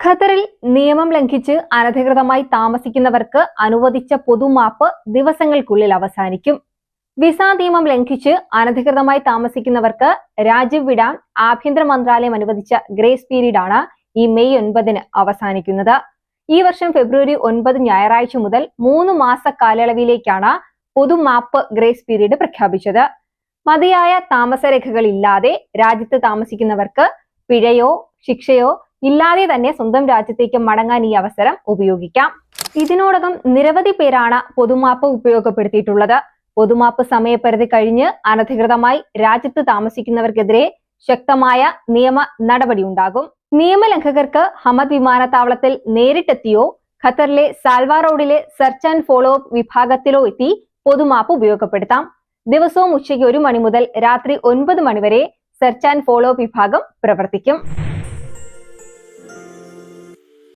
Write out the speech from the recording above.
ഖത്തറിൽ നിയമം ലംഘിച്ച് അനധികൃതമായി താമസിക്കുന്നവർക്ക് അനുവദിച്ച പൊതുമാപ്പ് ദിവസങ്ങൾക്കുള്ളിൽ അവസാനിക്കും. വിസ നിയമം ലംഘിച്ച് അനധികൃതമായി താമസിക്കുന്നവർക്ക് രാജ്യം വിടാൻ ആഭ്യന്തര മന്ത്രാലയം അനുവദിച്ച ഗ്രേസ് പീരീഡ് ആണ് ഈ മെയ് ഒൻപതിന് അവസാനിക്കുന്നത്. ഈ വർഷം ഫെബ്രുവരി ഒൻപത് ഞായറാഴ്ച മുതൽ മൂന്ന് മാസ കാലയളവിലേക്കാണ് പൊതുമാപ്പ് ഗ്രേസ് പീരീഡ് പ്രഖ്യാപിച്ചത്. മതിയായ താമസരേഖകളില്ലാതെ രാജ്യത്ത് താമസിക്കുന്നവർക്ക് പിഴയോ ശിക്ഷയോ ഇല്ലാതെ തന്നെ സ്വന്തം രാജ്യത്തേക്ക് മടങ്ങാൻ ഈ അവസരം ഉപയോഗിക്കാം. ഇതിനോടകം നിരവധി പേരാണ് പൊതുമാപ്പ് ഉപയോഗപ്പെടുത്തിയിട്ടുള്ളത്. പൊതുമാപ്പ് സമയപരിധി കഴിഞ്ഞ് അനധികൃതമായി രാജ്യത്ത് താമസിക്കുന്നവർക്കെതിരെ ശക്തമായ നിയമ നടപടി ഉണ്ടാകും. നിയമലംഘകർക്ക് ഹമദ് വിമാനത്താവളത്തിൽ നേരിട്ടെത്തിയോ ഖത്തറിലെ സാൽവാ റോഡിലെ സെർച്ച് ആൻഡ് ഫോളോ അപ്പ് വിഭാഗത്തിലോ എത്തി പൊതുമാപ്പ് ഉപയോഗപ്പെടുത്താം. ദിവസവും ഉച്ചയ്ക്ക് ഒരു മണി മുതൽ രാത്രി ഒൻപത് മണിവരെ സെർച്ച് ആൻഡ് ഫോളോ അപ്പ് വിഭാഗം പ്രവർത്തിക്കും.